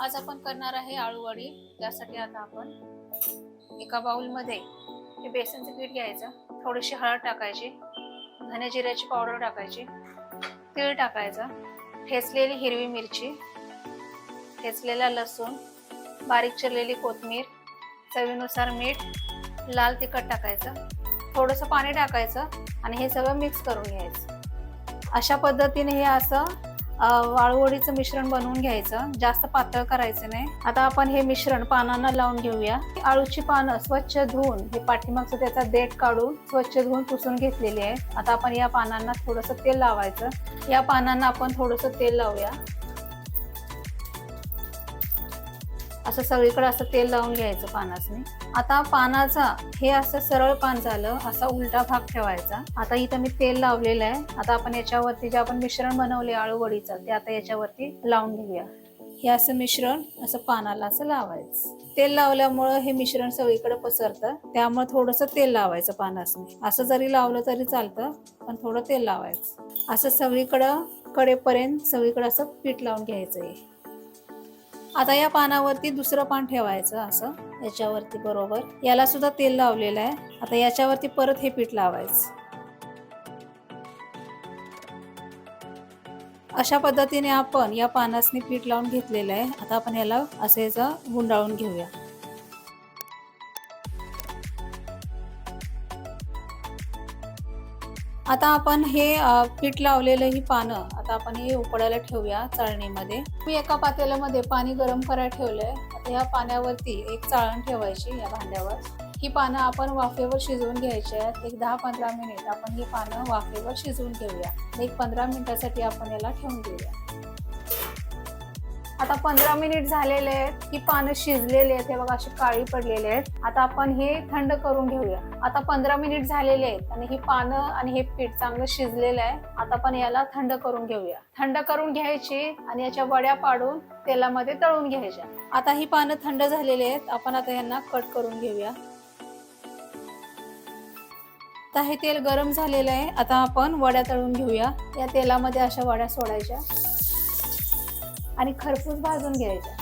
आज आपण करणार आहे आळूवडी. त्यासाठी आता आपण एका बाउलमध्ये हे बेसनचं पीठ घ्यायचं. थोडीशी हळद टाकायची. धने जिऱ्याची पावडर टाकायची. तीळ टाकायचं. ठेचलेली हिरवी मिरची. ठेचलेला लसूण. बारीक चिरलेली कोथमीर. चवीनुसार मीठ. लाल तिखट टाकायचं. थोडंसं पाणी टाकायचं. आणि हे सगळं मिक्स करून घ्यायचं. अशा पद्धतीने हे असं वाळूवडीचं मिश्रण बनवून घ्यायचं. जास्त पातळ करायचं नाही. आता आपण हे मिश्रण पानांना लावून घेऊया. आळूची पानं स्वच्छ धुवून हे पाठीमागचं त्याचा देठ काढून स्वच्छ धुवून पुसून घेतलेली आहे. आता आपण या पानांना थोडंसं तेल लावायचं. या पानांना आपण थोडंसं तेल लावूया. असं सगळीकडे असं तेल लावून घ्यायचं पानासने. आता पानाचा हे असं सरळ पान झालं असा उलटा भाग ठेवायचा. आता इथं मी तेल लावलेलं आहे. आता आपण याच्यावरती जे आपण मिश्रण बनवले आळूवडीचं ते आता याच्यावरती लावून घेऊया. हे असं मिश्रण असं पानाला असं लावायचं. तेल लावल्यामुळं हे मिश्रण सगळीकडे पसरतं. त्यामुळे थोडंसं तेल लावायचं पानासने. असं जरी लावलं तरी चालतं पण थोडं तेल लावायचं. असं सगळीकडं कडेपर्यंत सगळीकडे असं पीठ लावून घ्यायचं आहे आता या पानावरती दुसरं पान ठेवायचं असं याच्यावरती बरोबर. याला सुद्धा तेल लावलेलं आहे. आता याच्यावरती परत हे पीठ लावायचं. अशा पद्धतीने आपण या पानासनी पीठ लावून घेतलेलं आहे. आता आपण याला असं गुंडाळून घेऊया. आता आपण हे पीठ लावलेलं ही पानं आता आपण हे उकडायला ठेवूया चाळणीमध्ये. मी एका पातेल्यामध्ये पाणी गरम करायला ठेवलंय. आता ह्या पाण्यावरती एक चाळण ठेवायची या भांड्यावर. ही पानं आपण वाफेवर शिजवून घ्यायची आहेत. एक दहा पंधरा मिनिट आपण ही पानं वाफेवर शिजवून घेऊया. एक पंधरा मिनिटासाठी आपण याला ठेवून देऊया. आता पंधरा मिनिट झालेले आहेत ही पानं शिजलेली आहेत हे बघा अशी काळी पडलेली आहेत. आता आपण हे थंड करून घेऊया. आता पंधरा मिनिट झालेले आहेत आणि ही पानं आणि हे पीठ चांगलं शिजलेलं आहे. आता आपण याला थंड करून घेऊया. थंड करून घ्यायची आणि याच्या वड्या पाडून तेलामध्ये तळून घ्यायच्या. आता ही पानं थंड झालेली आहेत. आपण आता यांना कट करून घेऊया. आता हे तेल गरम झालेलं आहे. आता आपण वड्या तळून घेऊया. या तेलामध्ये अशा वड्या सोडायच्या. आणि खरपूस भाजून घ्यायचं.